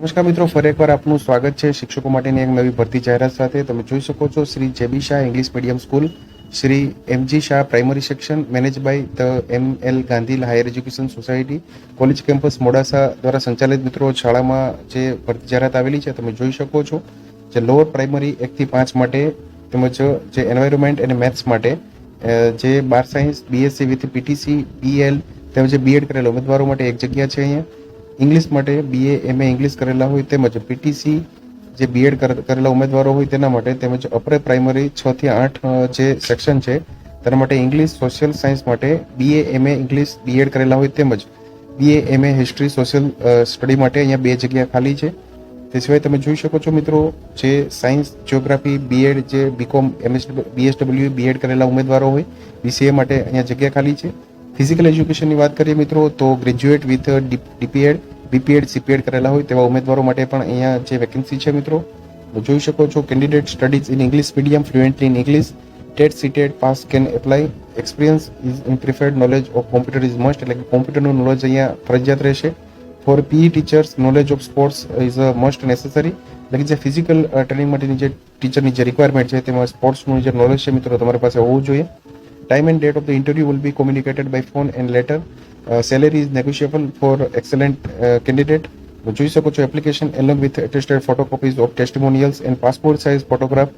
નમસ્કાર મિત્રો, ફરી એકવાર આપનું સ્વાગત છે શિક્ષકો માટેની એક નવી ભરતી જાહેરાત સાથે. તમે જોઈ શકો છો Shri JB Shah English medium school, Shri MG Shah primary section, manage by the M L Gandhi higher education society, college campus Modasa દ્વારા સંચાલિત મિત્રો શાળામાં જે ભરતી જાહેરાત આવેલી છે, તમે જોઈ શકો છો. જે લોઅર પ્રાઇમરી એકથી પાંચ માટે તેમજ જે એન્વાયરમેન્ટ અને મેથ્સ માટે જે બાર science BSc with PTC BL તેમજ બીએડ કરેલા ઉમેદવારો માટે એક જગ્યા છે અહીંયા. ઇંગ્લિશ માટે બીએ એમએ ઇંગ્લિશ કરેલા હોય તેમજ પીટીસી જે બીએડ કરેલા ઉમેદવારો હોય તેના માટે તેમજ અપરે પ્રાઇમરી છ થી આઠ જે સેક્શન છે, તેના માટે ઇંગ્લિશ સોશિયલ સાયન્સ માટે બીએ એમએ ઇંગ્લિશ બીએડ કરેલા હોય તેમજ BA MA history social study માટે અહીંયા બે જગ્યા ખાલી છે. તે સિવાય તમે જોઈ શકો છો મિત્રો જે સાયન્સ જિયોગ્રાફી બીએડ જે બીકોમ એમએસ બીએસડબલ્યુ બીએડ કરેલા ઉમેદવારો હોય બીસીએ માટે અહીંયા જગ્યા ખાલી છે. ફિઝિકલ એજ્યુકેશનની વાત કરીએ મિત્રો તો graduate with DPEd BPEd CPEd કરેલા હોય તેવા ઉમેદવારો માટે પણ અહીંયા જે વેકેન્સી છે મિત્રો જોઈ શકો છો candidate studies in English medium fluently in English TET CTET pass can apply experience is in preferred knowledge of computer is must એટલે કે કોમ્પ્યુટરનું નોલેજ અહીંયા ફરજિયાત રહેશે. For PE teachers knowledge of sports is a must necessary એટલે કે જે physical training માટેની જે ટીચરની જે રિક્વાયરમેન્ટ છે, તેમાં સ્પોર્ટ્સનું જે નોલેજ છે મિત્રો, તમારી પાસે હોવું જોઈએ. Time and date of the interview will be communicated by phone and letter. Uh, negotiable for excellent uh, candidate તો જોઈ શકો છો application along with attested photocopies of testimonials and passport size photograph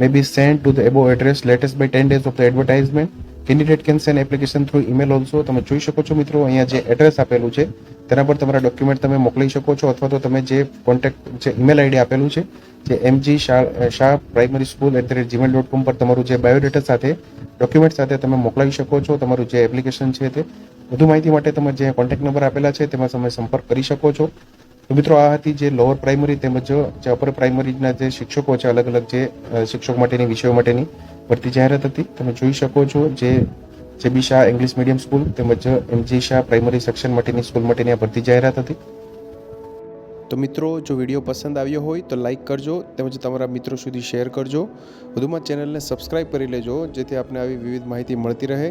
may be sent to the above address latest by 10 days of the advertisement candidate can send application through email also તમે જોઈ શકો છો મિત્રો અહીંયા જે address આપેલું છે તેના પર તમારા ડોક્યુમેન્ટ તમે મોકલી શકો છો અથવા તો તમે જે કોન્ટેક્ટ જે ઈમેલ આઈડી આપેલું છે જે MG Shah Shah primary school at the rate Gmail dot com પર તમારું જે બાયોડેટા સાથે ડોક્યુમેન્ટ સાથે તમે મોકલાવી શકો છો તમારું જે એપ્લિકેશન છે તે વધુ માહિતી માટે તમે જે કોન્ટેક્ટ નંબર આપેલા છે, તેમાં તમે સંપર્ક કરી શકો છો. તો મિત્રો, આ હતી જે લોઅર પ્રાઇમરી તેમજ જે અપર પ્રાઇમરીના જે શિક્ષકો છે અલગ અલગ જે શિક્ષક માટેની, વિષયો માટેની ભરતી જાહેરાત હતી. તમે જોઈ શકો છો જે J Shah English medium school તેમજ એમજી શાહ પ્રાઇમરી સેક્શન માટેની સ્કૂલ માટેની આ ભરતી જાહેરાત હતી. તો મિત્રો, જો વીડિયો પસંદ આવ્યો હોય તો લાઈક કરજો તેમજ તમારા મિત્રો સુધી શેર કરજો. વધુમાં ચેનલને સબસ્ક્રાઇબ કરી લેજો જેથી આપને આવી વિવિધ માહિતી મળતી રહે.